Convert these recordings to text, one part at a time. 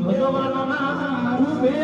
ભગવાનના રૂપે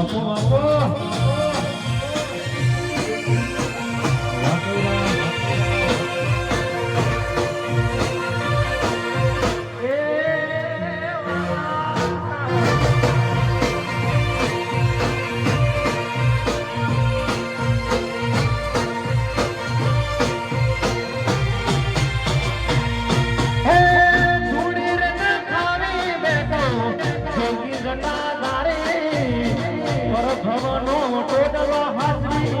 બાપો બાપો ટોટલો હાથરી